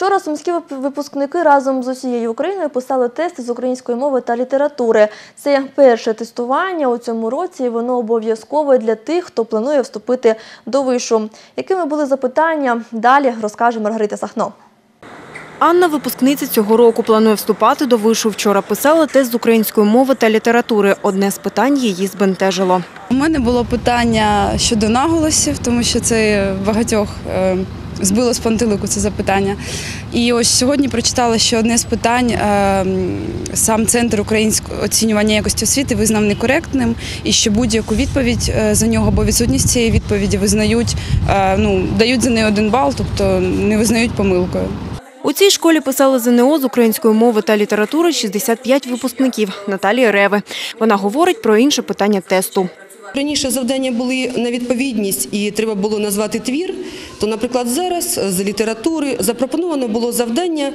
Вчора сумські випускники разом з усією Україною писали тести з української мови та літератури. Це перше тестування у цьому році, і воно обов'язкове для тих, хто планує вступити до вишу. Якими були запитання? Далі розкаже Маргарита Сахно. Анна, випускниця цього року, планує вступати до вишу. Вчора писала тест з української мови та літератури. Одне з питань її збентежило. У мене було питання щодо наголосів, тому що це багатьох е, збило з пантелику це запитання. І ось сьогодні прочитала, що одне з питань е, сам центр українського оцінювання якості освіти визнав некоректним, і що будь-яку відповідь е, за нього або відсутність цієї відповіді визнають, е, ну дають за неї один бал, тобто не визнають помилкою. У цій школі писали ЗНО з української мови та літератури 65 випускників Наталії Реви. Вона говорить про інше питання тесту. Раніше завдання були на відповідність і треба було назвати твір. То, наприклад, зараз з літератури запропоновано було завдання,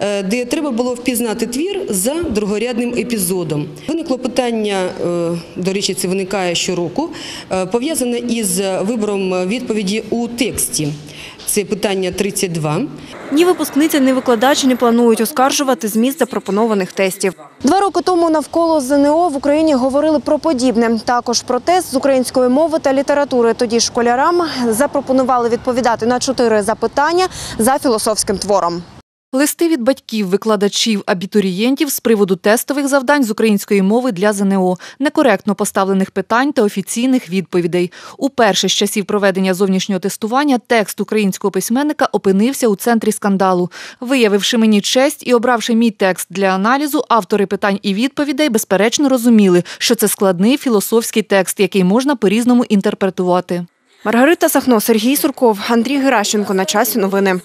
е, де треба було впізнати твір за другорядним епізодом. Виникло питання, е, до речі, це виникає щороку, е, пов'язане із вибором відповіді у тексті. Це питання 32. Ні випускниця, ні викладачі не планують оскаржувати зміст запропонованих тестів. Два роки тому навколо ЗНО в Україні говорили про подібне. Також про тест з української мови та літератури. Тоді школярам запропонували відповідати на чотири запитання за філософським твором. Листи від батьків, викладачів, абітурієнтів з приводу тестових завдань з української мови для ЗНО, некоректно поставлених питань та офіційних відповідей. Уперше з часів проведення зовнішнього тестування текст українського письменника опинився у центрі скандалу. Виявивши мені честь і обравши мій текст для аналізу, автори питань і відповідей безперечно розуміли, що це складний філософський текст, який можна по-різному інтерпретувати. Маргарита Сахно, Сергій Сурков, Андрій Геращенко. На часі новини.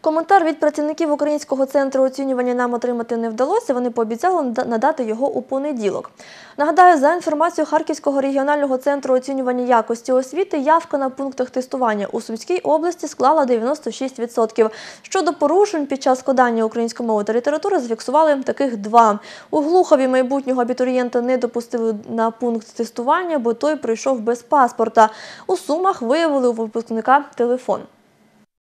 Коментар від працівників Українського центру оцінювання нам отримати не вдалося. Вони пообіцяли надати його у понеділок. Нагадаю, за інформацією Харківського регіонального центру оцінювання якості освіти, явка на пунктах тестування у Сумській області склала 96%. Щодо порушень під час складання української мови та літератури зафіксували таких два. У Глухові майбутнього абітурієнта не допустили на пункт тестування, бо той прийшов без паспорта. У Сумах виявили у випускника телефон.